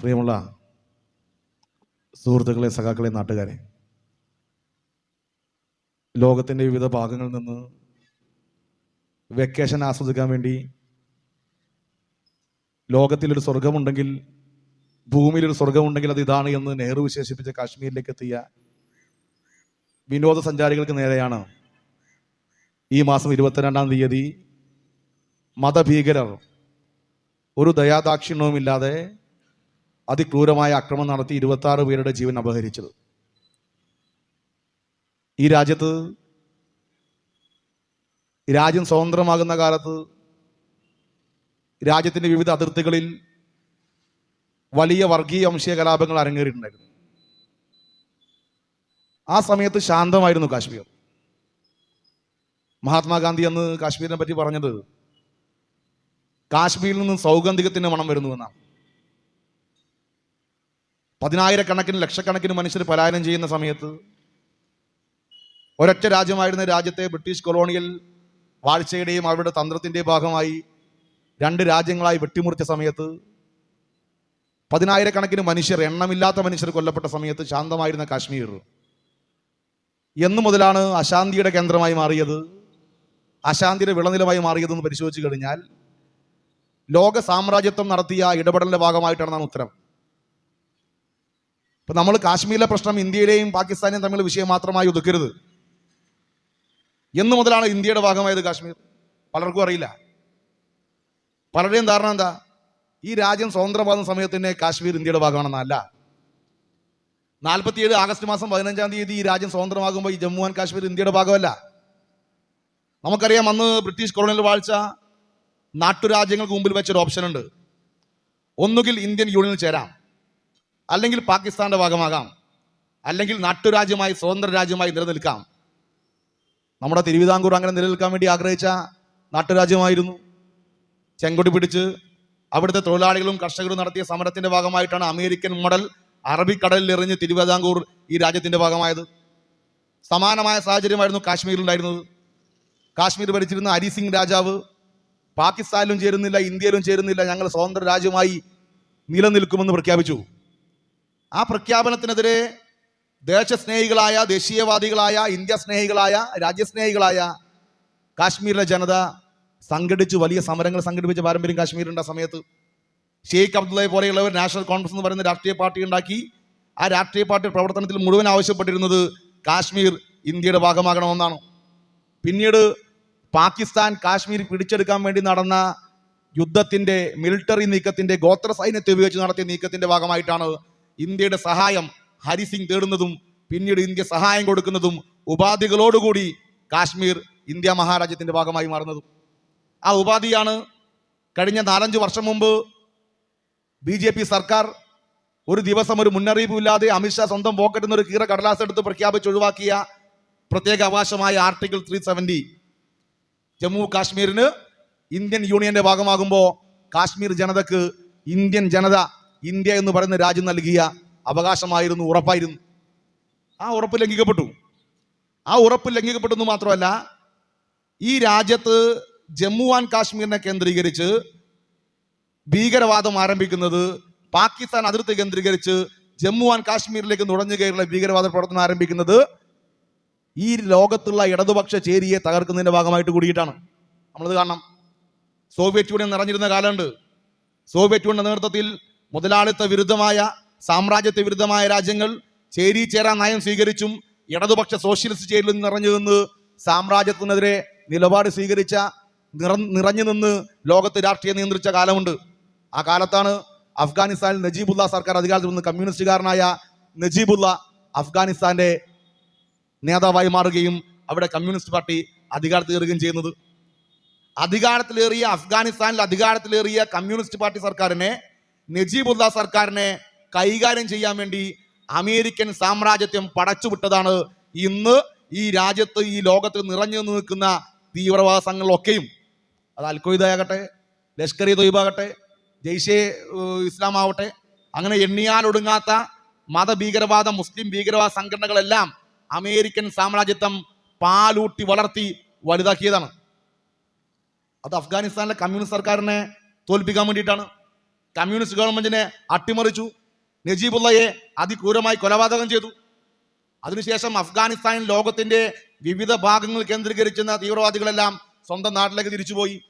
പ്രിയമുള്ള സുഹൃത്തുക്കളെ സഖാക്കളെ നാട്ടുകാരെ. ലോകത്തിന്റെ വിവിധ ഭാഗങ്ങളിൽ നിന്ന് വെക്കേഷൻ ആസ്വദിക്കാൻ വേണ്ടി ലോകത്തിലൊരു സ്വർഗമുണ്ടെങ്കിൽ ഭൂമിയിലൊരു സ്വർഗമുണ്ടെങ്കിൽ അത് ഇതാണ് എന്ന് നെഹ്റു വിശേഷിപ്പിച്ച കാശ്മീരിലേക്ക് എത്തിയ വിനോദസഞ്ചാരികൾക്ക് നേരെയാണ് ഈ മാസം ഇരുപത്തിരണ്ടാം തീയതി മതഭീകരർ ഒരു ദയാദാക്ഷിണ്യവുമില്ലാതെ അതിക്രൂരമായ ആക്രമണം നടത്തി ഇരുപത്തി ആറ് പേരുടെ ജീവൻ അപഹരിച്ചത്. ഈ രാജ്യത്ത് രാജ്യം സ്വതന്ത്രമാകുന്ന കാലത്ത് രാജ്യത്തിന്റെ വിവിധ അതിർത്തികളിൽ വലിയ വർഗീയ വംശീയ കലാപങ്ങൾ അരങ്ങേറിയിട്ടുണ്ടായിരുന്നു. ആ സമയത്ത് ശാന്തമായിരുന്നു കാശ്മീർ. മഹാത്മാഗാന്ധി അന്ന് കാശ്മീരിനെ പറ്റി പറഞ്ഞത് കാശ്മീരിൽ നിന്ന് സൗഗന്ധികത്തിന്റെ മണം വരുന്നുവെന്നാണ് പതിനായിരക്കണക്കിന് ലക്ഷക്കണക്കിന് മനുഷ്യർ പലായനം ചെയ്യുന്ന സമയത്ത് ഒരൊറ്റ രാജ്യമായിരുന്ന രാജ്യത്തെ ബ്രിട്ടീഷ് കൊളോണിയൽ വാഴ്ചയുടെയും അവരുടെ തന്ത്രത്തിന്റെ ഭാഗമായി രണ്ട് രാജ്യങ്ങളായി വെട്ടിമുറിച്ച സമയത്ത് പതിനായിരക്കണക്കിന് മനുഷ്യർ എണ്ണമില്ലാത്ത മനുഷ്യർ കൊല്ലപ്പെട്ട സമയത്ത് ശാന്തമായിരുന്ന കാശ്മീർ. എന്നു മുതലാണ് അശാന്തിയുടെ കേന്ദ്രമായി മാറിയത്. അശാന്തിയുടെ വിളനിലമായി മാറിയതെന്ന് പരിശോധിച്ചു കഴിഞ്ഞാൽ ലോക സാമ്രാജ്യത്വം നടത്തിയ ഇടപെടലിന്റെ ഭാഗമായിട്ടാണ് നാം ഉത്തരം. ഇപ്പൊ നമ്മൾ കാശ്മീരിലെ പ്രശ്നം ഇന്ത്യയിലെയും പാകിസ്ഥാനെയും തമ്മിൽ വിഷയം മാത്രമായി ഒതുക്കരുത്. എന്നു മുതലാണ് ഇന്ത്യയുടെ ഭാഗമായത് കാശ്മീർ. പലർക്കും അറിയില്ല. പലരുടെയും ധാരണ എന്താ? ഈ രാജ്യം സ്വതന്ത്രമാകുന്ന സമയത്ത് തന്നെ കാശ്മീർ ഇന്ത്യയുടെ ഭാഗമാണെന്നല്ല. നാൽപ്പത്തിയേഴ് ആഗസ്റ്റ് മാസം പതിനഞ്ചാം തീയതി ഈ രാജ്യം സ്വതന്ത്രമാകുമ്പോൾ ഈ ജമ്മു ആൻഡ് കാശ്മീർ ഇന്ത്യയുടെ ഭാഗമല്ല. നമുക്കറിയാം അന്ന് ബ്രിട്ടീഷ് കൊളോണിയൽ വാഴ്ച നാട്ടുരാജ്യങ്ങൾക്ക് മുമ്പിൽ വെച്ചൊരു ഓപ്ഷൻ ഉണ്ട്. ഒന്നുകിൽ ഇന്ത്യൻ യൂണിയനിൽ ചേരാം. അല്ലെങ്കിൽ പാകിസ്ഥാന്റെ ഭാഗമാകാം. അല്ലെങ്കിൽ നാട്ടുരാജ്യമായി സ്വതന്ത്ര രാജ്യമായി നിലനിൽക്കാം. നമ്മുടെ തിരുവിതാംകൂർ അങ്ങനെ നിലനിൽക്കാൻ വേണ്ടി ആഗ്രഹിച്ച നാട്ടുരാജ്യമായിരുന്നു. ചെങ്കൊടി പിടിച്ച് അവിടുത്തെ തൊഴിലാളികളും കർഷകരും നടത്തിയ സമരത്തിന്റെ ഭാഗമായിട്ടാണ് അമേരിക്കൻ മോഡൽ അറബിക്കടലിൽ എറിഞ്ഞ് തിരുവിതാംകൂർ ഈ രാജ്യത്തിന്റെ ഭാഗമായത്. സമാനമായ സാഹചര്യമായിരുന്നു കാശ്മീരിലുണ്ടായിരുന്നത്. കാശ്മീർ ഭരിച്ചിരുന്ന ഹരിസിംഗ് രാജാവ് പാകിസ്ഥാനിലും ചേരുന്നില്ല ഇന്ത്യയിലും ചേരുന്നില്ല ഞങ്ങൾ സ്വതന്ത്ര രാജ്യമായി നിലനിൽക്കുമെന്ന് പ്രഖ്യാപിച്ചു. ആ പ്രഖ്യാപനത്തിനെതിരെ ദേശസ്നേഹികളായ ദേശീയവാദികളായ ഇന്ത്യ സ്നേഹികളായ രാജ്യസ്നേഹികളായ കാശ്മീരിലെ ജനത സംഘടിച്ച് വലിയ സമരങ്ങൾ സംഘടിപ്പിച്ച പാരമ്പര്യം കാശ്മീരിന്റെ ആ സമയത്ത് ഷെയ്ഖ് അബ്ദുള്ള പോലെയുള്ളവർ നാഷണൽ കോൺഗ്രസ് എന്ന് പറയുന്ന രാഷ്ട്രീയ പാർട്ടി ഉണ്ടാക്കി. ആ രാഷ്ട്രീയ പാർട്ടി പ്രവർത്തനത്തിൽ മുഴുവൻ ആവശ്യപ്പെട്ടിരുന്നത് കാശ്മീർ ഇന്ത്യയുടെ ഭാഗമാകണമെന്നാണ്. പിന്നീട് പാകിസ്ഥാൻ കാശ്മീർ പിടിച്ചെടുക്കാൻ വേണ്ടി നടന്ന യുദ്ധത്തിന്റെ മിലിറ്ററി നീക്കത്തിന്റെ ഗോത്ര സൈന്യത്തെ ഉപയോഗിച്ച് നടത്തിയ നീക്കത്തിന്റെ ഭാഗമായിട്ടാണ് ഇന്ത്യയുടെ സഹായം ഹരിസിംഗ് തേടുന്നതും പിന്നീട് ഇന്ത്യ സഹായം കൊടുക്കുന്നതും ഉപാധികളോടുകൂടി കാശ്മീർ ഇന്ത്യ മഹാരാജ്യത്തിന്റെ ഭാഗമായി മാറുന്നതും. ആ ഉപാധിയാണ് കഴിഞ്ഞ നാലഞ്ച് വർഷം മുമ്പ് ബി ജെ പി സർക്കാർ ഒരു ദിവസം ഒരു മുന്നറിയിപ്പുമില്ലാതെ അമിത്ഷാ സ്വന്തം പോക്കറ്റിൽ നിന്ന് ഒരു കീറ കടലാസ് എടുത്ത് പ്രഖ്യാപിച്ച് ഒഴിവാക്കിയ പ്രത്യേക അവകാശമായ ആർട്ടിക്കിൾ ത്രീ സെവന്റി ജമ്മു കാശ്മീരിന് ഇന്ത്യൻ യൂണിയന്റെ ഭാഗമാകുമ്പോൾ കാശ്മീർ ജനതക്ക് ഇന്ത്യൻ ജനത ഇന്ത്യ എന്ന് പറയുന്ന രാജ്യം നൽകിയ അവകാശമായിരുന്നു ഉറപ്പായിരുന്നു. ആ ഉറപ്പ് ലംഘിക്കപ്പെട്ടു. ആ ഉറപ്പ് ലംഘിക്കപ്പെട്ടു എന്ന് മാത്രമല്ല ഈ രാജ്യത്ത് ജമ്മു ആൻഡ് കാശ്മീരിനെ കേന്ദ്രീകരിച്ച് ഭീകരവാദം ആരംഭിക്കുന്നത് പാകിസ്ഥാൻ അതിർത്തി കേന്ദ്രീകരിച്ച് ജമ്മു ആൻഡ് കാശ്മീരിലേക്ക് നുഴഞ്ഞു കയറിയുള്ള ഭീകരവാദ പ്രവർത്തനം ആരംഭിക്കുന്നത് ഈ ലോകത്തുള്ള ഇടതുപക്ഷ ചേരിയെ തകർക്കുന്നതിന്റെ ഭാഗമായിട്ട് കൂടിയിട്ടാണ്. നമ്മളത് കാണണം. സോവിയറ്റ് യൂണിയൻ നിറഞ്ഞിരുന്ന കാലമുണ്ട്. സോവിയറ്റ് യൂണിയൻ നേതൃത്വത്തിൽ മുതലാളിത്ത വിരുദ്ധമായ സാമ്രാജ്യത്വ വിരുദ്ധമായ രാജ്യങ്ങൾ ചേരി ചേരാ നയം സ്വീകരിച്ചും ഇടതുപക്ഷ സോഷ്യലിസ്റ്റ് ചേരിയിൽ നിറഞ്ഞു നിന്ന് സാമ്രാജ്യത്തിനെതിരെ നിലപാട് സ്വീകരിച്ച നിറ നിറഞ്ഞു നിന്ന് ലോകത്ത് രാഷ്ട്രീയം നിയന്ത്രിച്ച കാലമുണ്ട്. ആ കാലത്താണ് അഫ്ഗാനിസ്ഥാനിൽ നജീബുള്ള സർക്കാർ അധികാരത്തിൽ നിന്ന് കമ്മ്യൂണിസ്റ്റുകാരനായ നജീബുള്ള അഫ്ഗാനിസ്ഥാന്റെ നേതാവായി മാറുകയും അവിടെ കമ്മ്യൂണിസ്റ്റ് പാർട്ടി അധികാരത്തിലേറുകയും ചെയ്യുന്നത്. അധികാരത്തിലേറിയ അഫ്ഗാനിസ്ഥാനിൽ അധികാരത്തിലേറിയ കമ്മ്യൂണിസ്റ്റ് പാർട്ടി സർക്കാരിനെ നജീബുല്ല സർക്കാരിനെ കൈകാര്യം ചെയ്യാൻ വേണ്ടി അമേരിക്കൻ സാമ്രാജ്യത്വം പടച്ചുവിട്ടതാണ് ഇന്ന് ഈ രാജ്യത്ത് ഈ ലോകത്ത് നിറഞ്ഞു നിൽക്കുന്ന തീവ്രവാദ സംഘങ്ങളൊക്കെയും അത് അൽഖ്വയ്ദ ആകട്ടെ ലഷ്കർ ഇ തൊയ്ബാകട്ടെ ജയ്ഷെ ഇസ്ലാം ആവട്ടെ അങ്ങനെ എണ്ണിയാലൊടുങ്ങാത്ത മതഭീകരവാദ മുസ്ലിം ഭീകരവാദ സംഘടനകളെല്ലാം അമേരിക്കൻ സാമ്രാജ്യത്വം പാലൂട്ടി വളർത്തി വലുതാക്കിയതാണ്. അത് അഫ്ഗാനിസ്ഥാനിലെ കമ്മ്യൂണിസ്റ്റ് സർക്കാരിനെ തോൽപ്പിക്കാൻ വേണ്ടിയിട്ടാണ്. കമ്മ്യൂണിസ്റ്റ് ഗവൺമെന്റിനെ അട്ടിമറിച്ചു. നജീബുള്ളയെ അതിക്രൂരമായി കൊലപാതകം ചെയ്തു. അതിനുശേഷം അഫ്ഗാനിസ്ഥാനിൽ ലോകത്തിന്റെ വിവിധ ഭാഗങ്ങൾ കേന്ദ്രീകരിച്ചിരുന്ന തീവ്രവാദികളെല്ലാം സ്വന്തം നാട്ടിലേക്ക് തിരിച്ചുപോയി.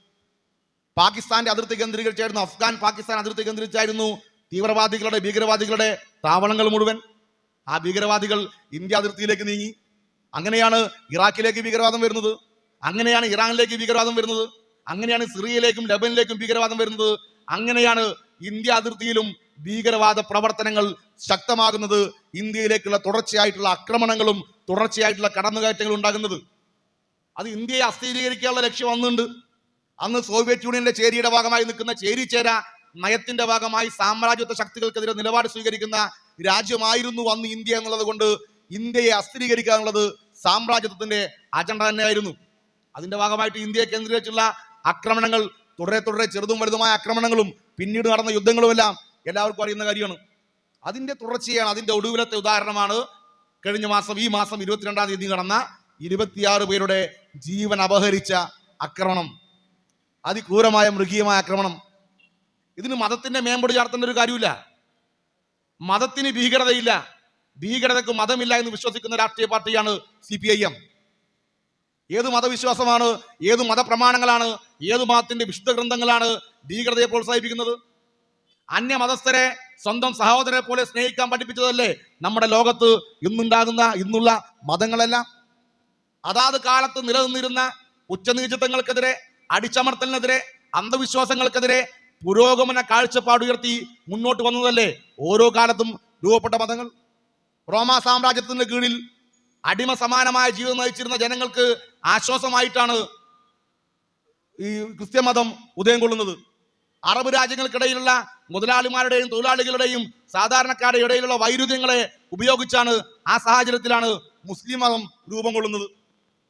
പാകിസ്ഥാന്റെ അതിർത്തി കേന്ദ്രീകരിച്ചായിരുന്നു അഫ്ഗാൻ പാകിസ്ഥാൻ അതിർത്തി കേന്ദ്രീകരിച്ചായിരുന്നു തീവ്രവാദികളുടെ ഭീകരവാദികളുടെ താവളങ്ങൾ മുഴുവൻ. ആ ഭീകരവാദികൾ ഇന്ത്യ അതിർത്തിയിലേക്ക് നീങ്ങി. അങ്ങനെയാണ് ഇറാഖിലേക്ക് ഭീകരവാദം വരുന്നത്. അങ്ങനെയാണ് ഇറാനിലേക്ക് ഭീകരവാദം വരുന്നത്. അങ്ങനെയാണ് സിറിയയിലേക്കും ലബനിലേക്കും ഭീകരവാദം വരുന്നത്. അങ്ങനെയാണ് ഇന്ത്യ അതിർത്തിയിലും ഭീകരവാദ പ്രവർത്തനങ്ങൾ ശക്തമാകുന്നത് ഇന്ത്യയിലേക്കുള്ള തുടർച്ചയായിട്ടുള്ള ആക്രമണങ്ങളും തുടർച്ചയായിട്ടുള്ള കടന്നുകയറ്റങ്ങളും ഉണ്ടാകുന്നത്. അത് ഇന്ത്യയെ അസ്ഥിരീകരിക്കാനുള്ള ലക്ഷ്യം വന്നിട്ടുണ്ട്. അന്ന് സോവിയറ്റ് യൂണിയന്റെ ചേരിയുടെ ഭാഗമായി നിൽക്കുന്ന ചേരിചേര നയത്തിന്റെ ഭാഗമായി സാമ്രാജ്യത്വ ശക്തികൾക്കെതിരെ നിലപാട് സ്വീകരിക്കുന്ന രാജ്യമായിരുന്നു അന്ന് ഇന്ത്യ എന്നുള്ളത് കൊണ്ട് ഇന്ത്യയെ അസ്ഥിരീകരിക്കുക എന്നുള്ളത് സാമ്രാജ്യത്വത്തിന്റെ അജണ്ട തന്നെയായിരുന്നു. അതിന്റെ ഭാഗമായിട്ട് ഇന്ത്യയെ കേന്ദ്രീകരിച്ചുള്ള ആക്രമണങ്ങൾ തുടരെ തുടരെ ചെറുതും വലുതുമായ ആക്രമണങ്ങളും പിന്നീട് നടന്ന യുദ്ധങ്ങളുമെല്ലാം എല്ലാവർക്കും അറിയുന്ന കാര്യമാണ്. അതിന്റെ തുടർച്ചയാണ് അതിന്റെ ഒടുവിലത്തെ ഉദാഹരണമാണ് കഴിഞ്ഞ മാസം ഈ മാസം ഇരുപത്തിരണ്ടാം തീയതി നടന്ന ഇരുപത്തിയാറ് പേരുടെ ജീവൻ അപഹരിച്ച ആക്രമണം. അതിക്രൂരമായ മൃഗീയമായ ആക്രമണം. ഇതിന് മതത്തിന്റെ മേമ്പടി ചാർത്തേണ്ട ഒരു കാര്യമില്ല. മതത്തിന് ഭീകരതയില്ല. ഭീകരതക്ക് മതമില്ല എന്ന് വിശ്വസിക്കുന്ന രാഷ്ട്രീയ പാർട്ടിയാണ് സി പി ഐ എം. ഏത് മതവിശ്വാസമാണ് ഏത് മതപ്രമാണങ്ങളാണ് ഏത് മതത്തിന്റെ വിശുദ്ധ ഗ്രന്ഥങ്ങളാണ് ഭീകരതയെ പ്രോത്സാഹിപ്പിക്കുന്നത്? അന്യ മതസ്ഥരെ സ്വന്തം സഹോദരനെ പോലെ സ്നേഹിക്കാൻ പഠിപ്പിച്ചതല്ലേ നമ്മുടെ ലോകത്ത് ഇന്നുണ്ടാകുന്ന ഇന്നുള്ള മതങ്ങളെല്ലാം? അതാത് കാലത്ത് നിലനിന്നിരുന്ന ഉച്ചനീചത്വങ്ങൾക്കെതിരെ അടിച്ചമർത്തലിനെതിരെ അന്ധവിശ്വാസങ്ങൾക്കെതിരെ പുരോഗമന കാഴ്ചപ്പാട് ഉയർത്തി മുന്നോട്ട് വന്നതല്ലേ ഓരോ കാലത്തും രൂപപ്പെട്ട മതങ്ങൾ? റോമാ സാമ്രാജ്യത്തിന്റെ കീഴിൽ അടിമ സമാനമായ ജീവിതം നയിച്ചിരുന്ന ജനങ്ങൾക്ക് ആശ്വാസമായിട്ടാണ് ഈ ക്രിസ്ത്യ മതം ഉദയം കൊള്ളുന്നത്. അറബ് രാജ്യങ്ങൾക്കിടയിലുള്ള മുതലാളിമാരുടെയും തൊഴിലാളികളുടെയും സാധാരണക്കാരുടെ ഇടയിലുള്ള വൈരുദ്ധ്യങ്ങളെ ഉപയോഗിച്ചാണ് ആ സാഹചര്യത്തിലാണ് മുസ്ലിം മതം രൂപം കൊള്ളുന്നത്.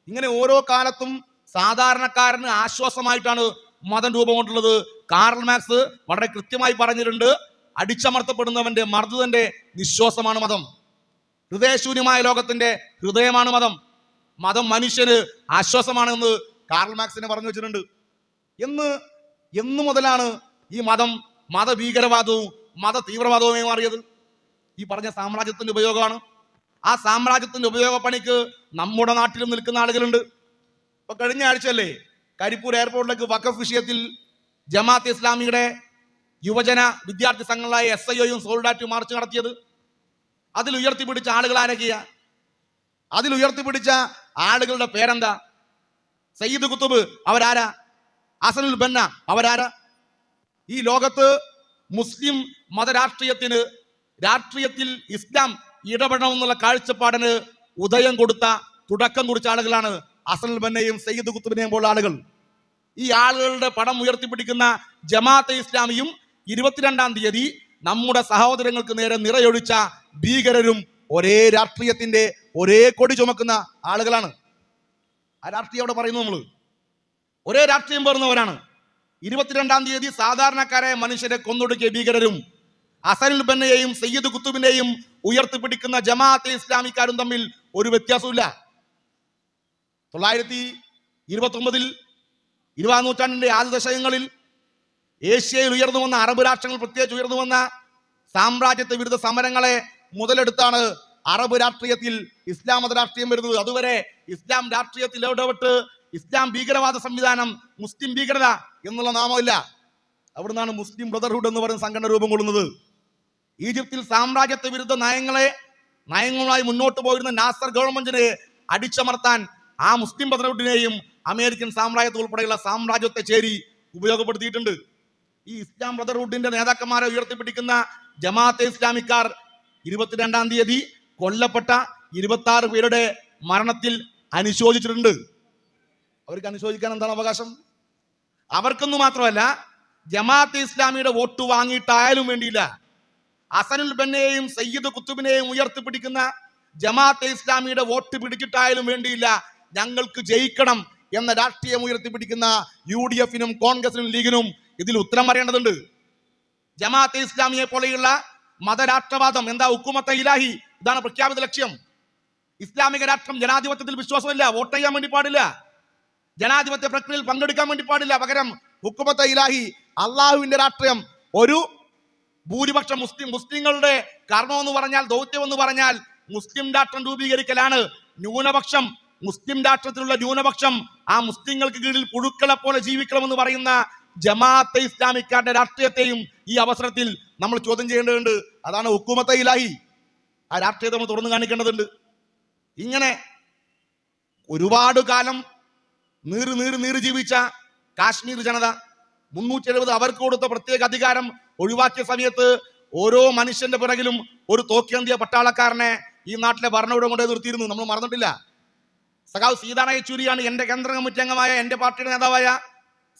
ഇങ്ങനെ ഓരോ കാലത്തും സാധാരണക്കാരന് ആശ്വാസമായിട്ടാണ് മതം രൂപം കൊണ്ടുള്ളത്. കാർൽ മാക്സ് വളരെ കൃത്യമായി പറഞ്ഞിട്ടുണ്ട് അടിച്ചമർത്തപ്പെടുന്നവന്റെ മർദ്ദന്റെ നിശ്വാസമാണ് മതം. ഹൃദയശൂന്യമായ ലോകത്തിന്റെ ഹൃദയമാണ് മതം. മതം മനുഷ്യന് ആശ്വാസമാണെന്ന് കാർൽ മാക്സിനെ പറഞ്ഞു വെച്ചിട്ടുണ്ട്. എന്ന് എന്ന് മുതലാണ് ഈ മതം മതഭീകരവാദവും മത തീവ്രവാദവുമായി മാറിയത്. ഈ പറഞ്ഞ സാമ്രാജ്യത്തിന്റെ ഉപയോഗമാണ്. ആ സാമ്രാജ്യത്തിന്റെ ഉപയോഗപ്പണിക്ക് നമ്മുടെ നാട്ടിലും നിൽക്കുന്ന ആളുകളുണ്ട്. ഇപ്പൊ കഴിഞ്ഞ ആഴ്ചയല്ലേ കരിപ്പൂർ എയർപോർട്ടിലേക്ക് വഖഫ് വിഷയത്തിൽ ജമാഅത്ത് ഇസ്ലാമിയുടെ യുവജന വിദ്യാർത്ഥി സംഘങ്ങളായ എസ് ഐ ഒയും സോൾഡാറ്റും മാർച്ച് നടത്തിയത്. അതിൽ ഉയർത്തിപ്പിടിച്ച ആളുകൾ ആരൊക്കെയാ? അതിൽ ഉയർത്തിപ്പിടിച്ച ആളുകളുടെ പേരെന്താ? സയ്യിദ് കുത്തുബ് അവരാരാ? അസനുൽ ബന്ന അവരാരാ? ഈ ലോകത്ത് മുസ്ലിം മതരാഷ്ട്രീയത്തിന് രാഷ്ട്രീയത്തിൽ ഇസ്ലാം ഇടപെടണമെന്നുള്ള കാഴ്ചപ്പാടിന് ഉദയം കൊടുത്ത തുടക്കം കുറിച്ച ആളുകളാണ് അസനുൽ ബന്നയും സയ്യിദ് കുത്തുബിനെയും പോലുള്ള ആളുകൾ. ഈ ആളുകളുടെ പടം ഉയർത്തിപ്പിടിക്കുന്ന ജമാഅത്തെ ഇസ്ലാമിയും ഇരുപത്തിരണ്ടാം തീയതി നമ്മുടെ സഹോദരങ്ങൾക്ക് നേരെ നിറയൊഴിച്ച ഭീകരരും ഒരേ രാഷ്ട്രീയത്തിന്റെ ഒരേ കൊടി ചുമക്കുന്ന ആളുകളാണ്. ആ രാഷ്ട്രീയം അവിടെ പറയുന്നു നമ്മൾ ഒരേ രാഷ്ട്രീയം പേർന്നവരാണ് ഇരുപത്തിരണ്ടാം തീയതി സാധാരണക്കാരായ മനുഷ്യരെ കൊന്നൊടുക്കിയ ഭീകരരും അസനുൽ ബന്നയെയും സയ്യിദ് കുത്തുബിനെയും ഉയർത്തിപ്പിടിക്കുന്ന ജമാഅത്തെ ഇസ്ലാമിക്കാരും തമ്മിൽ ഒരു വ്യത്യാസമില്ല തൊള്ളായിരത്തി ഇരുപത്തി ഒമ്പതിൽ ഇരുപതാം നൂറ്റാണ്ടിന്റെ ആദ്യ ദശകങ്ങളിൽ ഏഷ്യയിൽ ഉയർന്നു വന്ന അറബ് രാഷ്ട്രങ്ങൾ പ്രത്യേകിച്ച് ഉയർന്നു വന്ന സാമ്രാജ്യത്വ വിരുദ്ധ സമരങ്ങളെ മുതലെടുത്താണ് അറബ് രാഷ്ട്രീയത്തിൽ ഇസ്ലാം മത രാഷ്ട്രീയം വരുന്നത്. അതുവരെ ഇസ്ലാം രാഷ്ട്രീയത്തിൽ ഇടപെട്ട് ഇസ്ലാം ഭീകരവാദ സംവിധാനം മുസ്ലിം ഭീകരത എന്നുള്ള നാമമില്ല. അവിടുന്നാണ് മുസ്ലിം ബ്രദർഹുഡ് എന്ന് പറയുന്ന സംഘടന രൂപം കൊള്ളുന്നത്. ഈജിപ്തിൽ സാമ്രാജ്യത്വ വിരുദ്ധ നയങ്ങളെ നയങ്ങളുമായി മുന്നോട്ട് പോയിരുന്ന നാസർ ഗവൺമെന്റിനെ അടിച്ചമർത്താൻ ആ മുസ്ലിം ബ്രദർഹുഡിനെയും അമേരിക്കൻ സാമ്രാജ്യത്തെ ഉൾപ്പെടെയുള്ള സാമ്രാജ്യത്തെ ചേരി ഉപയോഗപ്പെടുത്തിയിട്ടുണ്ട്. ഈ ഇസ്ലാം ബ്രദർഹുഡിന്റെ നേതാക്കന്മാരെ ഉയർത്തിപ്പിടിക്കുന്ന ജമാഅത്തെ ഇസ്ലാമിക്കാർ ഇരുപത്തിരണ്ടാം തീയതി കൊല്ലപ്പെട്ട ഇരുപത്തി ആറ് പേരുടെ മരണത്തിൽ അനുശോചിച്ചിട്ടുണ്ട്. അവർക്ക് അനുശോചിക്കാൻ എന്താണ് അവകാശം? അവർക്കൊന്നു മാത്രമല്ല ജമാഅത്തെ ഇസ്ലാമിയുടെ വോട്ട് വാങ്ങിയിട്ടായാലും വേണ്ടിയില്ല. അസനുൽ ബന്നയെയും സയ്യിദ് കുത്തുബിനെയും ഉയർത്തിപ്പിടിക്കുന്ന ജമാഅത്തെ ഇസ്ലാമിയുടെ വോട്ട് പിടിച്ചിട്ടായാലും വേണ്ടിയില്ല. ഞങ്ങൾക്ക് ജയിക്കണം എന്ന രാഷ്ട്രീയം ഉയർത്തിപ്പിടിക്കുന്ന യു ഡി എഫിനും കോൺഗ്രസിനും ലീഗിനും ഇതിൽ ഉത്തരം പറയേണ്ടതുണ്ട്. ജമാഅത്തെ ഇസ്ലാമിയെ പോലെയുള്ള മതരാഷ്ട്രവാദം എന്താ ഉക്കുമത്ത ഇലാഹി? ഇതാണ് പ്രഖ്യാപിത ലക്ഷ്യം. ഇസ്ലാമിക രാഷ്ട്രം ജനാധിപത്യത്തിൽ വിശ്വാസമില്ല വോട്ട് ചെയ്യാൻ വേണ്ടി പാടില്ല. ജനാധിപത്യ പ്രക്രിയയിൽ പങ്കെടുക്കാൻ വേണ്ടി പാടില്ല. പകരം ഹുക്കുമത്ത ഇലാഹി അള്ളാഹുവിന്റെ രാഷ്ട്രം ഒരു ഭൂരിപക്ഷം മുസ്ലിം മുസ്ലിങ്ങളുടെ കർമ്മം എന്ന് പറഞ്ഞാൽ ദൗത്യം എന്ന് പറഞ്ഞാൽ മുസ്ലിം രാഷ്ട്രം രൂപീകരിക്കലാണ്. ന്യൂനപക്ഷം മുസ്ലിം രാഷ്ട്രത്തിലുള്ള ന്യൂനപക്ഷം ആ മുസ്ലിങ്ങൾക്ക് കീഴിൽ പുഴുക്കളെ പോലെ ജീവിക്കണമെന്ന് പറയുന്ന ജമാഅത്തെ ഇസ്ലാമിക്കാരുടെ രാഷ്ട്രീയത്തെയും ഈ അവസരത്തിൽ നമ്മൾ ചോദ്യം ചെയ്യേണ്ടതുണ്ട്. അതാണ് ഹുക്കുമത്തെ ഇലാഹി. ആ രാഷ്ട്രീയത്തെ നമ്മൾ തുറന്നു കാണിക്കേണ്ടതുണ്ട്. ഇങ്ങനെ ഒരുപാട് കാലം നീറ് നീറ് നീറ് ജീവിച്ച കാശ്മീർ ജനത മുന്നൂറ്റി എഴുപത് അവർക്ക് കൊടുത്ത പ്രത്യേക അധികാരം ഒഴിവാക്കിയ സമയത്ത് ഓരോ മനുഷ്യന്റെ പിറകിലും ഒരു തോക്കേന്തിയ പട്ടാളക്കാരനെ ഈ നാട്ടിലെ ഭരണകൂടം കൊണ്ട് നിർത്തിയിരുന്നു. നമ്മൾ മറന്നിട്ടില്ല. സഖാവ് സീതാറായ യെച്ചൂരിയാണ് എന്റെ കേന്ദ്ര കമ്മിറ്റി അംഗമായ എന്റെ പാർട്ടിയുടെ നേതാവായ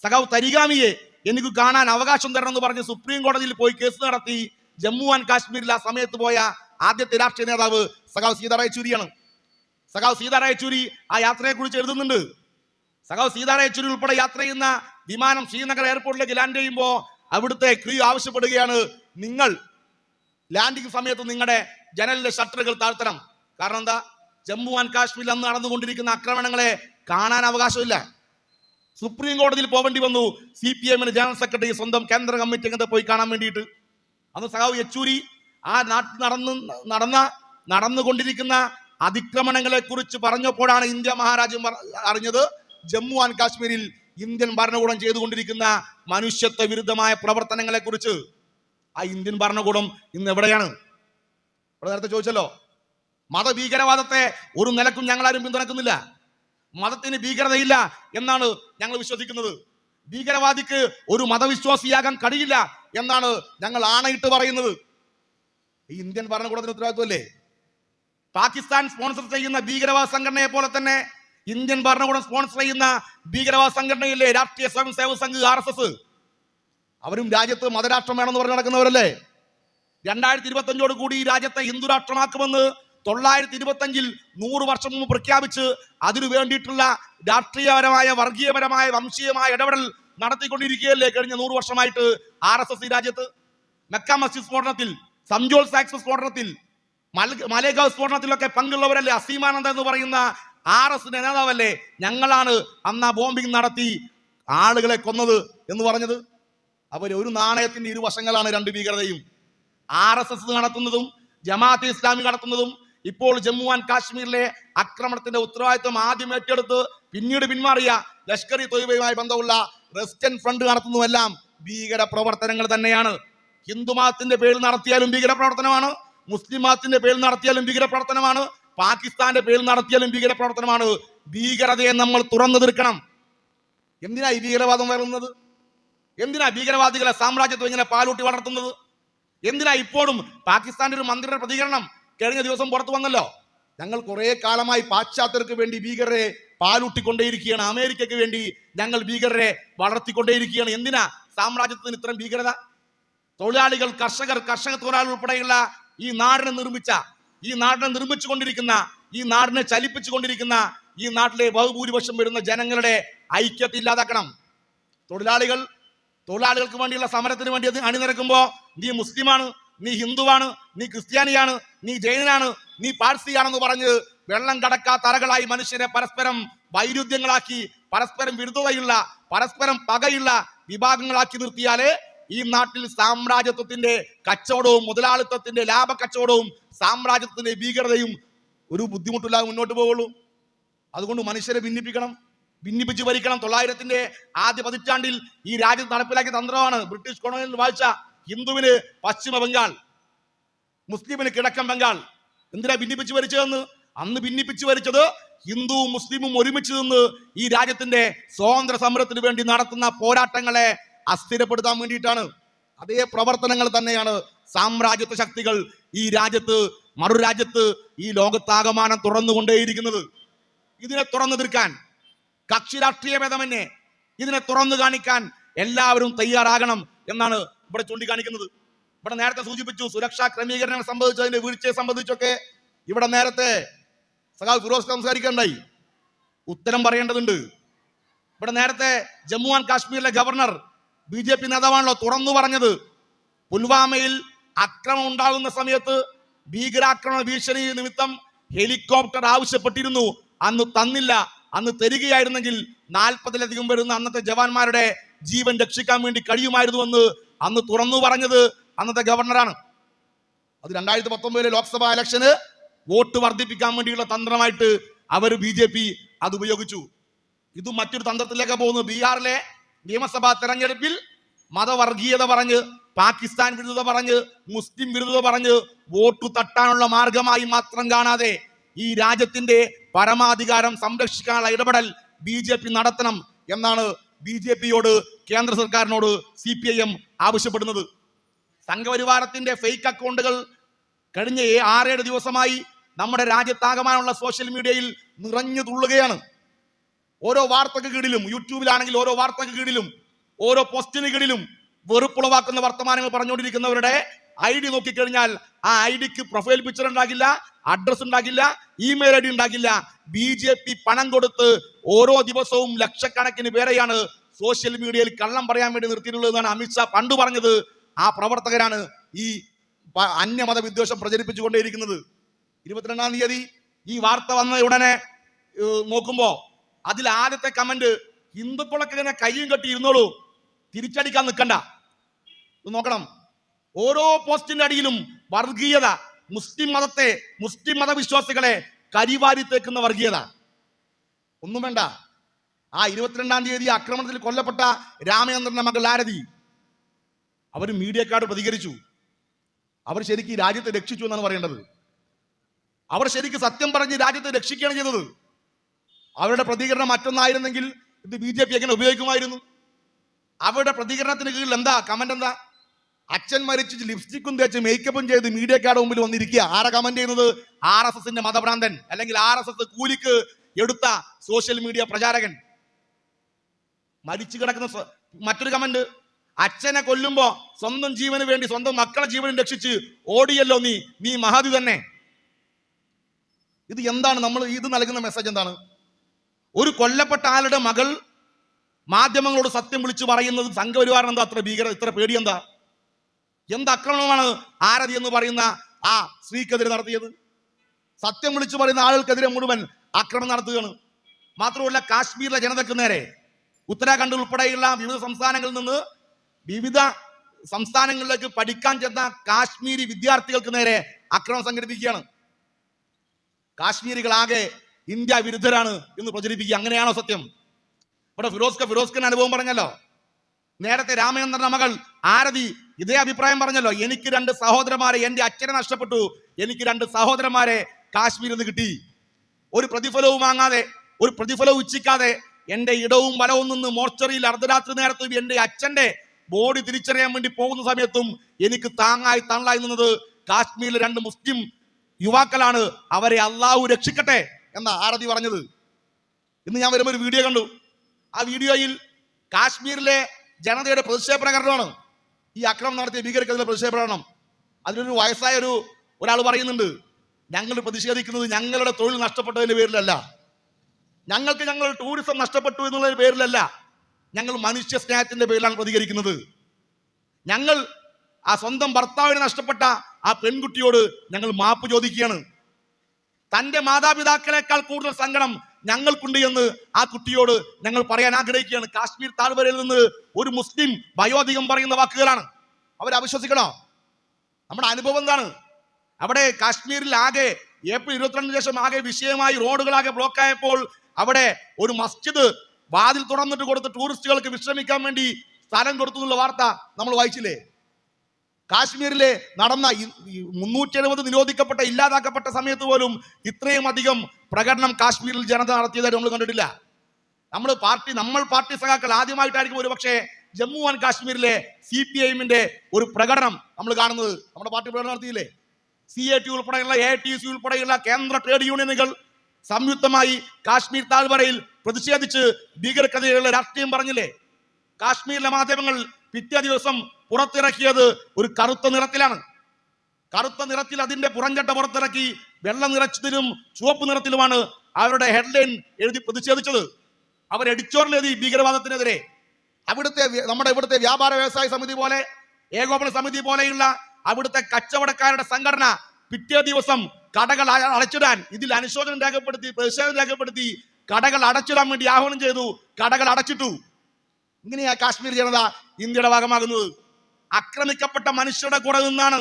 സഖാവ് തരിഗാമിയെ എനിക്ക് കാണാൻ അവകാശം തരണം എന്ന് പറഞ്ഞ് സുപ്രീം കോടതിയിൽ പോയി കേസ് നടത്തി ജമ്മു ആൻഡ് കാശ്മീരിൽ ആ സമയത്ത് പോയ ആദ്യത്തെ രാഷ്ട്രീയ നേതാവ് സഖാവ് സീതാറാം യെച്ചൂരിയാണ് സഖാവ് സീതാറാം യെച്ചൂരി ആ യാത്രയെ കുറിച്ച് എഴുതുന്നുണ്ട്. സഖാവ് സീതാറാം യെച്ചൂരി ഉൾപ്പെടെ യാത്ര ചെയ്യുന്ന വിമാനം ശ്രീനഗർ എയർപോർട്ടിലേക്ക് ലാൻഡ് ചെയ്യുമ്പോൾ അവിടുത്തെ ക്രീ ആവശ്യപ്പെടുകയാണ് നിങ്ങൾ. ലാൻഡിങ് സമയത്ത് നിങ്ങളുടെ ജനലിന്റെ ഷട്ടറുകൾ താഴ്ത്തണം. കാരണം എന്താ? ജമ്മു ആൻഡ് കാശ്മീരിൽ അന്ന് നടന്നുകൊണ്ടിരിക്കുന്ന ആക്രമണങ്ങളെ കാണാൻ അവകാശമില്ല. സുപ്രീം കോടതിയിൽ പോകേണ്ടി വന്നു. സി പി എമ്മിന് ജനറൽ സെക്രട്ടറി സ്വന്തം കേന്ദ്ര കമ്മിറ്റി അംഗത്തെ പോയി കാണാൻ വേണ്ടിയിട്ട്. അന്ന് സഹാവ് യെച്ചൂരി ആ നാട്ടിൽ നടന്ന് നടന്ന നടന്നുകൊണ്ടിരിക്കുന്ന അതിക്രമണങ്ങളെ കുറിച്ച് പറഞ്ഞപ്പോഴാണ് ഇന്ത്യ മഹാരാജ്യം അറിഞ്ഞത്. ജമ്മു ആൻഡ് കാശ്മീരിൽ ഇന്ത്യൻ ഭരണകൂടം ചെയ്തുകൊണ്ടിരിക്കുന്ന മനുഷ്യത്വ വിരുദ്ധമായ പ്രവർത്തനങ്ങളെ കുറിച്ച് ആ ഇന്ത്യൻ ഭരണകൂടം ഇന്ന് എവിടെയാണ്? ഇവിടെ നേരത്തെ ചോദിച്ചല്ലോ. മതഭീകരവാദത്തെ ഒരു നിലക്കും ഞങ്ങളാരും പിന്തുണക്കുന്നില്ല. മതത്തിന് ഭീകരതയില്ല എന്നാണ് ഞങ്ങൾ വിശ്വസിക്കുന്നത്. ഭീകരവാദിക്ക് ഒരു മതവിശ്വാസിയാകാൻ കഴിയില്ല എന്നാണ് ഞങ്ങൾ ആണയിട്ട് പറയുന്നത്. ഈ ഇന്ത്യൻ ഭരണകൂടത്തിന് ഉത്തരവാദിത്വമല്ലേ? പാകിസ്ഥാൻ സ്പോൺസർ ചെയ്യുന്ന ഭീകരവാദ സംഘടനയെ പോലെ തന്നെ ഇന്ത്യൻ ഭരണകൂടം സ്പോൺസർ ചെയ്യുന്ന ഭീകരവാദ സംഘടനയില്ലേ Rashtriya Swayam Sevak Sangh R S S. അവരും രാജ്യത്ത് മതരാഷ്ട്രം വേണമെന്ന് പറഞ്ഞ് നടക്കുന്നവരല്ലേ? രണ്ടായിരത്തി ഇരുപത്തി അഞ്ചോട് കൂടി രാജ്യത്തെ ഹിന്ദു രാഷ്ട്രമാക്കുമെന്ന് തൊള്ളായിരത്തി ഇരുപത്തി അഞ്ചിൽ നൂറ് വർഷം മുമ്പ് പ്രഖ്യാപിച്ച് അതിനു വേണ്ടിയിട്ടുള്ള രാഷ്ട്രീയപരമായ വർഗീയപരമായ വംശീയമായ ഇടപെടൽ നടത്തിക്കൊണ്ടിരിക്കുകയല്ലേ കഴിഞ്ഞ നൂറ് വർഷമായിട്ട് ആർ എസ് എസ് ഈ രാജ്യത്ത്? മെക്ക മസ്ജിദ് സ്ഫോടനത്തിൽ സംജോൾ സാക്സ് സ്ഫോടനത്തിൽ മാലേഗാവ് സ്ഫോടനത്തിലൊക്കെ പങ്കുള്ളവരല്ലേ അസീമാനന്ദ എന്ന് പറയുന്ന ആർ എസ് നേതാവല്ലേ? ഞങ്ങളാണ് അന്ന് ആ ബോംബിംഗ് നടത്തി ആളുകളെ കൊന്നത് എന്ന് പറഞ്ഞത്. അവർ ഒരു നാണയത്തിന്റെ ഇരുവശങ്ങളാണ് രണ്ട് ഭീകരതയും. ആർ എസ് എസ് നടത്തുന്നതും ജമാഅത്ത് ഇസ്ലാമി നടത്തുന്നതും ഇപ്പോൾ ജമ്മു ആൻഡ് കാശ്മീരിലെ ആക്രമണത്തിന്റെ ഉത്തരവാദിത്വം ആദ്യം ഏറ്റെടുത്ത് പിന്നീട് പിന്മാറിയ ലഷ്കർ ഇ തൊയ്ബയുമായി ബന്ധമുള്ള വെസ്റ്റേൺ ഫ്രണ്ട് നടത്തുന്നതെല്ലാം ഭീകര പ്രവർത്തനങ്ങൾ തന്നെയാണ്. ഹിന്ദുമതത്തിന്റെ പേരിൽ നടത്തിയാലും ഭീകര പ്രവർത്തനമാണ് മുസ്ലിം മതത്തിന്റെ പേരിൽ നടത്തിയാലും ഭീകര പ്രവർത്തനമാണ് പാകിസ്ഥാന്റെ പേരിൽ നടത്തിയാലും ഭീകര പ്രവർത്തനമാണ്. ഭീകരതയെ നമ്മൾ തുറന്നു തീർക്കണം. എന്തിനാ ഈ ഭീകരവാദം വരുന്നത് എന്തിനാ ഭീകരവാദികളെ സാമ്രാജ്യത്വം ഇങ്ങനെ പാലൂട്ടി വളർത്തുന്നത്? എന്തിനാ ഇപ്പോഴും പാകിസ്ഥാന്റെ ഒരു മന്ത്രിയുടെ പ്രതികരണം കഴിഞ്ഞ ദിവസം പുറത്ത് വന്നല്ലോ. ഞങ്ങൾ കുറെ കാലമായി പാശ്ചാത്യർക്ക് വേണ്ടി ഭീകരരെ പാലൂട്ടിക്കൊണ്ടേയിരിക്കുകയാണ്. അമേരിക്കയ്ക്ക് വേണ്ടി ഞങ്ങൾ ഭീകരരെ വളർത്തിക്കൊണ്ടേയിരിക്കുകയാണ്. എന്തിനാ? സാമ്രാജ്യത്തിന് ഇത്രയും ഭീകരത? തൊഴിലാളികൾ കർഷകർ കർഷക തൊഴിലാളികൾ ഈ നാടിനെ നിർമ്മിച്ച ഈ നാടിനെ നിർമ്മിച്ചു കൊണ്ടിരിക്കുന്ന ഈ നാടിനെ ചലിപ്പിച്ചുകൊണ്ടിരിക്കുന്ന ഈ നാട്ടിലെ ബഹുഭൂരിപക്ഷം വരുന്ന ജനങ്ങളുടെ ഐക്യത്തെ ഇല്ലാതാക്കണം. തൊഴിലാളികൾ തൊഴിലാളികൾക്ക് വേണ്ടിയുള്ള സമരത്തിന് വേണ്ടി അത് അണിനിരക്കുമ്പോ നീ മുസ്ലിമാണ്. നീ ഹിന്ദുവാണ് നീ ക്രിസ്ത്യാനിയാണ് നീ ജൈനനാണ് നീ പാഴ്സിയാണെന്ന് പറഞ്ഞ് വെള്ളം കടക്കാത്ത അറകളായി മനുഷ്യരെ പരസ്പരം വൈരുദ്ധ്യങ്ങളാക്കി പരസ്പരം വിരുദ്ധതയുള്ള പരസ്പരം പകയുള്ള വിഭാഗങ്ങളാക്കി നിർത്തിയാലേ ഈ നാട്ടിൽ സാമ്രാജ്യത്വത്തിന്റെ കച്ചവടവും മുതലാളിത്തത്തിന്റെ ലാഭ കച്ചവടവും സാമ്രാജ്യത്തിന്റെ ഭീകരതയും ഒരു ബുദ്ധിമുട്ടില്ലാതെ മുന്നോട്ട് പോവുള്ളൂ. അതുകൊണ്ട് മനുഷ്യരെ ഭിന്നിപ്പിക്കണം ഭിന്നിപ്പിച്ച് ഭരിക്കണം. തൊള്ളായിരത്തിന്റെ ആദ്യ പതിറ്റാണ്ടിൽ ഈ രാജ്യം നടപ്പിലാക്കിയ തന്ത്രമാണ് ബ്രിട്ടീഷ് കോളനിയിൽ വായിച്ച ഹിന്ദുവിന് പശ്ചിമ ബംഗാൾ മുസ്ലിമിന് കിഴക്കൻ ബംഗാൾ. എന്തിനാ ഭിന്നിപ്പിച്ച് വരിച്ചതെന്ന് അന്ന് ഭിന്നിപ്പിച്ച് വരിച്ചത് ഹിന്ദുവും മുസ്ലിമും ഒരുമിച്ച് നിന്ന് ഈ രാജ്യത്തിന്റെ സ്വാതന്ത്ര്യ സമരത്തിന് വേണ്ടി നടത്തുന്ന പോരാട്ടങ്ങളെ അസ്ഥിരപ്പെടുത്താൻ വേണ്ടിയിട്ടാണ്. അതേ പ്രവർത്തനങ്ങൾ തന്നെയാണ് സാമ്രാജ്യത്വ ശക്തികൾ ഈ രാജ്യത്ത് മറു രാജ്യത്ത് ഈ ലോകത്താകമാനം തുറന്നുകൊണ്ടേയിരിക്കുന്നത്. ഇതിനെ തുറന്നു തീർക്കാൻ കക്ഷി രാഷ്ട്രീയ ഭേദമന്യേ ഇതിനെ തുറന്നു കാണിക്കാൻ എല്ലാവരും തയ്യാറാകണം എന്നാണ് ഇവിടെ ചൂണ്ടിക്കാണിക്കുന്നത്. ഇവിടെ നേരത്തെ സൂചിപ്പിച്ചു സുരക്ഷാ ക്രമീകരണങ്ങൾ സംബന്ധിച്ചതിന്റെ വീഴ്ചയെ സംബന്ധിച്ചൊക്കെ ഇവിടെ നേരത്തെ സഖാവ് ഫിറോസ് സംസാരിക്കണ്ടായി ഉത്തരം പറയേണ്ടതുണ്ട്. ഇവിടെ നേരത്തെ ജമ്മു ആൻഡ് കാശ്മീരിലെ ഗവർണർ ബി ജെ പി നേതാവാണല്ലോ തുറന്നു പറഞ്ഞത്. പുൽവാമയിൽ അക്രമം ഉണ്ടാകുന്ന സമയത്ത് ഭീകരാക്രമണ ഭീഷണി നിമിത്തം ഹെലികോപ്റ്റർ ആവശ്യപ്പെട്ടിരുന്നു. അന്ന് തന്നില്ല. അന്ന് തരികയായിരുന്നെങ്കിൽ നാൽപ്പതിലധികം വരുന്ന അന്നത്തെ ജവാന്മാരുടെ ജീവൻ രക്ഷിക്കാൻ വേണ്ടി കഴിയുമായിരുന്നുവെന്ന് അന്ന് തുറന്നു പറഞ്ഞത് അന്നത്തെ ഗവർണറാണ്. അത് രണ്ടായിരത്തി പത്തൊമ്പതിലെ ലോക്സഭാ ഇലക്ഷന് വോട്ട് വർദ്ധിപ്പിക്കാൻ വേണ്ടിയുള്ള തന്ത്രമായിട്ട് അവർ ബി ജെ പി അത് ഉപയോഗിച്ചു. ഇത് മറ്റൊരു തന്ത്രത്തിലേക്ക് പോകുന്നു. ബീഹാറിലെ നിയമസഭാ തെരഞ്ഞെടുപ്പിൽ മതവർഗീയത പറഞ്ഞ് പാകിസ്ഥാൻ വിരുദ്ധത പറഞ്ഞ് മുസ്ലിം വിരുദ്ധത പറഞ്ഞ് വോട്ട് തട്ടാനുള്ള മാർഗമായി മാത്രം കാണാതെ ഈ രാജ്യത്തിന്റെ പരമാധികാരം സംരക്ഷിക്കാനുള്ള ഇടപെടൽ ബി നടത്തണം എന്നാണ് ബി ജെ പിയോട് കേന്ദ്ര സർക്കാരിനോട് സി പി ഐ എം ആവശ്യപ്പെടുന്നത്. സംഘപരിവാരത്തിന്റെ ഫേക്ക് അക്കൗണ്ടുകൾ കഴിഞ്ഞ ആറേഴ് ദിവസമായി നമ്മുടെ രാജ്യത്താകമാനുള്ള സോഷ്യൽ മീഡിയയിൽ നിറഞ്ഞു തുള്ളുകയാണ്. ഓരോ വാർത്തക്ക് കീഴിലും യൂട്യൂബിലാണെങ്കിൽ ഓരോ വാർത്തക്ക് കീഴിലും ഓരോ പോസ്റ്റിന് കീഴിലും വെറുപ്പുളവാക്കുന്ന വർത്തമാനങ്ങൾ പറഞ്ഞുകൊണ്ടിരിക്കുന്നവരുടെ ഐ ഡി നോക്കിക്കഴിഞ്ഞാൽ ആ ഐ ഡിക്ക് പ്രൊഫൈൽ പിക്ചർ ഉണ്ടാകില്ല അഡ്രസ് ഉണ്ടാകില്ല ഇമെയിൽ ഐ ഡി ഉണ്ടാകില്ല. ബി ജെ പി പണം കൊടുത്ത് ഓരോ ദിവസവും ലക്ഷക്കണക്കിന് പേരെയാണ് സോഷ്യൽ മീഡിയയിൽ കള്ളം പറയാൻ വേണ്ടി നിർത്തിയിട്ടുള്ളതെന്നാണ് അമിത്ഷാ പണ്ട് പറഞ്ഞത്. ആ പ്രവർത്തകരാണ് ഈ അന്യമത വിദ്വേഷം പ്രചരിപ്പിച്ചുകൊണ്ടേയിരിക്കുന്നത് ഇരുപത്തിരണ്ടാം തീയതി ഈ വാർത്ത വന്ന ഉടനെ നോക്കുമ്പോൾ നോക്കുമ്പോ അതിൽ ആദ്യത്തെ കമന്റ് ഹിന്ദുക്കളൊക്കെ ഇങ്ങനെ കയ്യും കെട്ടി ഇരുന്നോളൂ. തിരിച്ചടിക്കാൻ നിൽക്കണ്ട നോക്കണം. ഓരോ പോസ്റ്റിന്റെ അടിയിലും വർഗീയത മുസ്ലിം മതത്തെ മുസ്ലിം മതവിശ്വാസികളെ കരിവാരി തേക്കുന്ന വർഗീയത. ഒന്നും വേണ്ട. ആ ഇരുപത്തിരണ്ടാം തീയതി ആക്രമണത്തിൽ കൊല്ലപ്പെട്ട രാമചന്ദ്രന്റെ മകൾ ആരതി. അവർ മീഡിയക്കാട് പ്രതികരിച്ചു. അവർ ശരിക്കും രാജ്യത്തെ രക്ഷിച്ചു എന്നാണ് പറയേണ്ടത്. അവർ ശരിക്കും സത്യം പറഞ്ഞ് രാജ്യത്തെ രക്ഷിക്കുകയാണ് ചെയ്തത്. അവരുടെ പ്രതികരണം മറ്റൊന്നായിരുന്നെങ്കിൽ ഇത് ബി ജെ പി എങ്ങനെ ഉപയോഗിക്കുമായിരുന്നു? അവരുടെ പ്രതികരണത്തിന് കീഴിൽ എന്താ? കമന്റ് എന്താ? അച്ഛൻ മരിച്ച് ലിപ്സ്റ്റിക്കും തേച്ച് മേക്കപ്പും ചെയ്ത് മീഡിയക്കാരുടെ മുമ്പിൽ വന്നിരിക്കുക. ആരെ കമന്റ് ചെയ്യുന്നത്? ആർ എസ് എസിന്റെ മതഭ്രാന്തൻ അല്ലെങ്കിൽ ആർ എസ് എസ് കൂലിക്ക് എടുത്ത സോഷ്യൽ മീഡിയ പ്രചാരകൻ. മരിച്ചു കിടക്കുന്ന മറ്റൊരു കമന്റ് അച്ഛനെ കൊല്ലുമ്പോ സ്വന്തം ജീവന് വേണ്ടി സ്വന്തം മക്കളെ ജീവനും രക്ഷിച്ച് ഓടിയല്ലോ നീ. നീ മഹാദി തന്നെ. ഇത് എന്താണ്? നമ്മൾ ഇത് നൽകുന്ന മെസ്സേജ് എന്താണ്? ഒരു കൊല്ലപ്പെട്ട ആളുടെ മകൾ മാധ്യമങ്ങളോട് സത്യം വിളിച്ചു പറയുന്നത് സംഘപരിവാരം എന്താ അത്ര ഭീകര ഇത്ര പേടി എന്താ? എന്ത് ആക്രമണമാണ് ആരതി എന്ന് പറയുന്ന ആ സ്ത്രീക്കെതിരെ നടത്തിയത്? സത്യം വിളിച്ചു പറയുന്ന ആളുകൾക്കെതിരെ മുഴുവൻ ആക്രമണം നടത്തുകയാണ്. മാത്രമല്ല കാശ്മീരിലെ ജനതയ്ക്ക് നേരെ ഉത്തരാഖണ്ഡ് ഉൾപ്പെടെയുള്ള വിവിധ സംസ്ഥാനങ്ങളിൽ നിന്ന് വിവിധ സംസ്ഥാനങ്ങളിലേക്ക് പഠിക്കാൻ ചെന്ന കാശ്മീരി വിദ്യാർത്ഥികൾക്ക് നേരെ അക്രമം സംഘടിപ്പിക്കുകയാണ്. കാശ്മീരികളാകെ ഇന്ത്യ വിരുദ്ധരാണ് എന്ന് പ്രചരിപ്പിക്കുക. അങ്ങനെയാണോ സത്യം? ഇവിടെ ഫിറോസ്ക ഫിറോസ്കൻ അനുഭവം പറഞ്ഞല്ലോ. നേരത്തെ രാമചന്ദ്രന്റെ മകൾ ആരതി ഇതേ അഭിപ്രായം പറഞ്ഞല്ലോ. എനിക്ക് രണ്ട് സഹോദരന്മാരെ എന്റെ അച്ഛനെ നഷ്ടപ്പെട്ടു. എനിക്ക് രണ്ട് സഹോദരന്മാരെ കാശ്മീരിൽ നിന്ന് കിട്ടി. ഒരു പ്രതിഫലവും വാങ്ങാതെ ഒരു പ്രതിഫലവും ഉച്ചിക്കാതെ എന്റെ ഇടവും വലവും നിന്ന് മോർച്ചറിയിൽ അർദ്ധരാത്രി നേരത്തും എന്റെ അച്ഛന്റെ ബോഡി തിരിച്ചറിയാൻ വേണ്ടി പോകുന്ന സമയത്തും എനിക്ക് താങ്ങായി തണലായി നിന്നത് കാശ്മീരിലെ രണ്ട് മുസ്ലിം യുവാക്കളാണ്. അവരെ അള്ളാഹു രക്ഷിക്കട്ടെ എന്ന ആരതി പറഞ്ഞത്. ഇന്ന് ഞാൻ വരുമ്പോൾ ഒരു വീഡിയോ കണ്ടു. ആ വീഡിയോയിൽ കാശ്മീരിലെ ജനതയുടെ പ്രതിഷേധ പ്രകടനമാണ്. ഈ അക്രമം നടത്തിയ ഭീകരക്കെതിരെ പ്രതിഷേധ പ്രതിഷേധപ്പെടണം അതിലൊരു വയസ്സായ ഒരു ഒരാൾ പറയുന്നുണ്ട് ഞങ്ങൾ പ്രതിഷേധിക്കുന്നത് ഞങ്ങളുടെ തൊഴിൽ നഷ്ടപ്പെട്ടതിന്റെ പേരിലല്ല. ഞങ്ങൾക്ക് ഞങ്ങളുടെ ടൂറിസം നഷ്ടപ്പെട്ടു എന്നുള്ള പേരിലല്ല. ഞങ്ങൾ മനുഷ്യ സ്നേഹത്തിന്റെ പേരിലാണ് പ്രതികരിക്കുന്നത്. ഞങ്ങൾ ആ സ്വന്തം ഭർത്താവിന് നഷ്ടപ്പെട്ട ആ പെൺകുട്ടിയോട് ഞങ്ങൾ മാപ്പ് ചോദിക്കുകയാണ്. തന്റെ മാതാപിതാക്കളെക്കാൾ കൂടുതൽ സങ്കടം ഞങ്ങൾക്കുണ്ട് എന്ന് ആ കുട്ടിയോട് ഞങ്ങൾ പറയാൻ ആഗ്രഹിക്കുകയാണ്. കാശ്മീർ താഴ്വരയിൽ നിന്ന് ഒരു മുസ്ലിം വയോധികം പറയുന്ന വാക്കുകളാണ്. അവർ അവിശ്വസിക്കണോ? നമ്മുടെ അനുഭവം എന്താണ്? അവിടെ കാശ്മീരിൽ ആകെ ഏപ്രിൽ ഇരുപത്തിരണ്ടിന് ശേഷം ആകെ വിഷയമായി റോഡുകളാകെ ബ്ലോക്ക് ആയപ്പോൾ അവിടെ ഒരു മസ്ജിദ് വാതിൽ തുറന്നിട്ട് കൊടുത്ത് ടൂറിസ്റ്റുകൾക്ക് വിശ്രമിക്കാൻ വേണ്ടി സ്ഥലം കൊടുത്തു എന്നുള്ള വാർത്ത നമ്മൾ വായിച്ചില്ലേ? കാശ്മീരിലെ നടന്ന മുന്നൂറ്റി എഴുപത് നിരോധിക്കപ്പെട്ട ഇല്ലാതാക്കപ്പെട്ട സമയത്ത് പോലും ഇത്രയും അധികം പ്രകടനം കാശ്മീരിൽ ജനത നടത്തിയതായിട്ട് നമ്മൾ കണ്ടിട്ടില്ല. നമ്മൾ പാർട്ടി നമ്മൾ പാർട്ടി സഖാക്കൾ ആദ്യമായിട്ടായിരിക്കും ഒരുപക്ഷെ ജമ്മു ആൻഡ് കാശ്മീരിലെ സി പി ഐഎമ്മിന്റെ ഒരു പ്രകടനം നമ്മൾ കാണുന്നത്. നമ്മുടെ പാർട്ടി പ്രകടനം നടത്തിയില്ലേ? സി എ ടി ഉൾപ്പെടെയുള്ള എ ടി സി ഉൾപ്പെടെയുള്ള കേന്ദ്ര ട്രേഡ് യൂണിയനുകൾ സംയുക്തമായി കാശ്മീർ താഴ്വരയിൽ പ്രതിഷേധിച്ച് ഭീകരക്കെതിരെയുള്ള രാഷ്ട്രീയം പറഞ്ഞില്ലേ? കാശ്മീരിലെ മാധ്യമങ്ങൾ പിറ്റേ ദിവസം പുറത്തിറക്കിയത് ഒരു കറുത്ത നിറത്തിലാണ്. കറുത്ത നിറത്തിൽ അതിന്റെ പുറംചട്ട പുറത്തിറക്കി വെള്ള നിറച്ചതിലും ചുവപ്പ് നിറത്തിലുമാണ് അവരുടെ ഹെഡ്ലൈൻ എഴുതി പ്രതിഷേധിച്ചത്. എഡിറ്റോറിയൽ ഭീകരവാദത്തിനെതിരെ. അവിടുത്തെ നമ്മുടെ ഇവിടുത്തെ വ്യാപാര വ്യവസായ സമിതി പോലെ ഏകോപന സമിതി പോലെയുള്ള അവിടുത്തെ കച്ചവടക്കാരുടെ സംഘടന പിറ്റേ ദിവസം കടകൾ അടച്ചിടാൻ ഇതിൽ അനുശോചനം രേഖപ്പെടുത്തി പ്രതിഷേധം രേഖപ്പെടുത്തി കടകൾ അടച്ചിടാൻ വേണ്ടി ആഹ്വാനം ചെയ്തു കടകൾ അടച്ചിട്ടു. ഇങ്ങനെയാ കാശ്മീർ ജനത ഇന്ത്യയുടെ ഭാഗമാകുന്നത്. ആക്രമിക്കപ്പെട്ട മനുഷ്യരുടെ കൂടെ നിന്നാണ്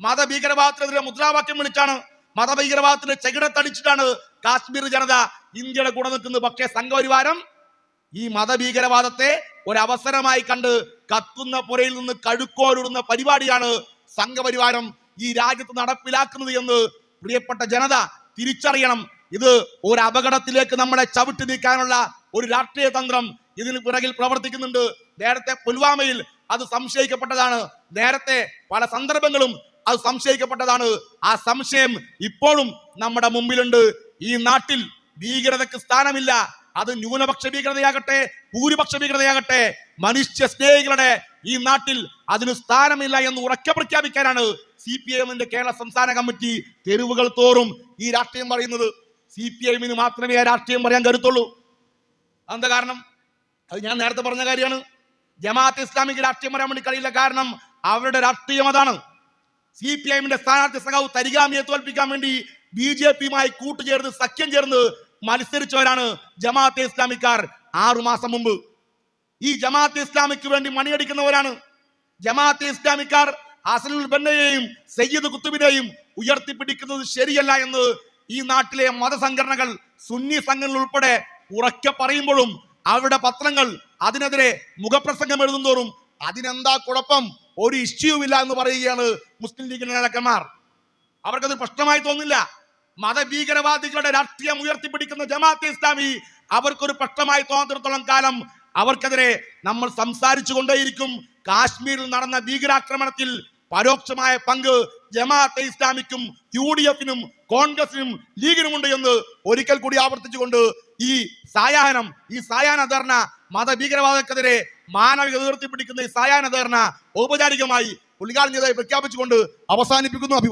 മതഭീകരവാദത്തിനെതിരെ മുദ്രാവാക്യം വിളിച്ചാണ് മതഭീകരവാദത്തിന് ചെകിടത്തടിച്ചിട്ടാണ് കാശ്മീർ ജനത ഇന്ത്യയുടെ കൂടെ നിൽക്കുന്നത്. പക്ഷേ സംഘപരിവാരം ഈ മതഭീകരവാദത്തെ ഒരവസരമായി കണ്ട് കത്തുന്ന പുരയിൽ നിന്ന് കഴുക്കോലിടുന്ന പരിപാടിയാണ് സംഘപരിവാരം ഈ രാജ്യത്ത് നടപ്പിലാക്കുന്നത് എന്ന് പ്രിയപ്പെട്ട ജനത തിരിച്ചറിയണം. ഇത് ഒരു അപകടത്തിലേക്ക് നമ്മളെ ചവിട്ടി നീക്കാനുള്ള ഒരു രാഷ്ട്രീയ തന്ത്രം ഇതിന് പിറകിൽ പ്രവർത്തിക്കുന്നുണ്ട്. നേരത്തെ പുൽവാമയിൽ അത് സംശയിക്കപ്പെട്ടതാണ്. നേരത്തെ പല സന്ദർഭങ്ങളും അത് സംശയിക്കപ്പെട്ടതാണ്. ആ സംശയം ഇപ്പോഴും നമ്മുടെ മുമ്പിലുണ്ട്. ഈ നാട്ടിൽ ഭീകരതയ്ക്ക് സ്ഥാനമില്ല. അത് ന്യൂനപക്ഷ ഭീകരതയാകട്ടെ ഭൂരിപക്ഷ ഭീകരതയാകട്ടെ മനുഷ്യ സ്നേഹികളുടെ ഈ നാട്ടിൽ അതിന് സ്ഥാനമില്ല എന്ന് ഉറക്കെ പ്രഖ്യാപിക്കാനാണ് സി പി എമ്മിന്റെ കേരള സംസ്ഥാന കമ്മിറ്റി തെരുവുകൾ തോറും ഈ രാഷ്ട്രീയം പറയുന്നത്. സി പി എമ്മിന് മാത്രമേ ആ രാഷ്ട്രീയം പറയാൻ കരുത്തുള്ളൂ. അതെന്താ കാരണം? അത് ഞാൻ നേരത്തെ പറഞ്ഞ കാര്യമാണ്. ജമാഅത്ത് ഇസ്ലാമിക് രാഷ്ട്രീയം പറയാൻ വേണ്ടി കഴിയില്ല കാരണം അവരുടെ രാഷ്ട്രീയം അതാണ്. സി പി ഐഎമ്മിന്റെ സ്ഥാനാർത്ഥി സഖാവ് തരികാമിയെ തോൽപ്പിക്കാൻ വേണ്ടി ബി ജെ പിയുമായി കൂട്ടുചേർന്ന് സഖ്യം ചേർന്ന് മത്സരിച്ചവരാണ് ജമാഅത്തെ ഇസ്ലാമിക്കാർ ആറു മാസം മുമ്പ്. ഈ ജമാഅത്തെ ഇസ്ലാമിക്ക് വേണ്ടി മണിയടിക്കുന്നവരാണ്. ജമാഅത്തെ ഇസ്ലാമിക്കാർ അസലുൽ ബന്നയെയും സയ്യിദ് കുത്തുബിനെയും ഉയർത്തിപ്പിടിക്കുന്നത് ശരിയല്ല എന്ന് ഈ നാട്ടിലെ മതസംഘടനകൾ സുന്നി സംഘടനകൾ ഉൾപ്പെടെ ഉറക്കെ പറയുമ്പോഴും അവരുടെ പത്രങ്ങൾ അതിനെതിരെ മുഖപ്രസംഗം എഴുതുന്നതോറും അതിനെന്താ കുഴപ്പം? ഒരു ഇഷ്യൂ ഇല്ല എന്ന് പറയുകയാണ് മുസ്ലിം ലീഗിന്റെ നേതാക്കന്മാർ. അവർക്കത് പ്രശ്നമായി തോന്നില്ല മതഭീകരവാദികളുടെ രാഷ്ട്രീയം ഉയർത്തിപ്പിടിക്കുന്ന ജമാഅത്തെ ഇസ്ലാമി അവർക്കൊരു പ്രശ്നമായി തോന്നിടത്തോളം കാലം അവർക്കെതിരെ നമ്മൾ സംസാരിച്ചു കൊണ്ടേയിരിക്കും കാശ്മീരിൽ നടന്ന ഭീകരാക്രമണത്തിൽ പരോക്ഷമായ പങ്ക് ജമാഅത്തെ ഇസ്ലാമിക്കും യു ഡി എഫിനും കോൺഗ്രസിനും ലീഗിനുമുണ്ട് എന്ന് ഒരിക്കൽ കൂടി ആവർത്തിച്ചുകൊണ്ട് ഈ സായാഹനം ഈ സായാഹ്ന ധർണ മതഭീകരവാദക്കെതിരെ മാനവിക ഉയർത്തിപ്പിടിക്കുന്ന ഈ സായാഹ്ന ധർണ ഔപചാരികമായി ഉദ്ഘാടനം ചെയ്തതായി പ്രഖ്യാപിച്ചുകൊണ്ട് അവസാനിപ്പിക്കുന്നു.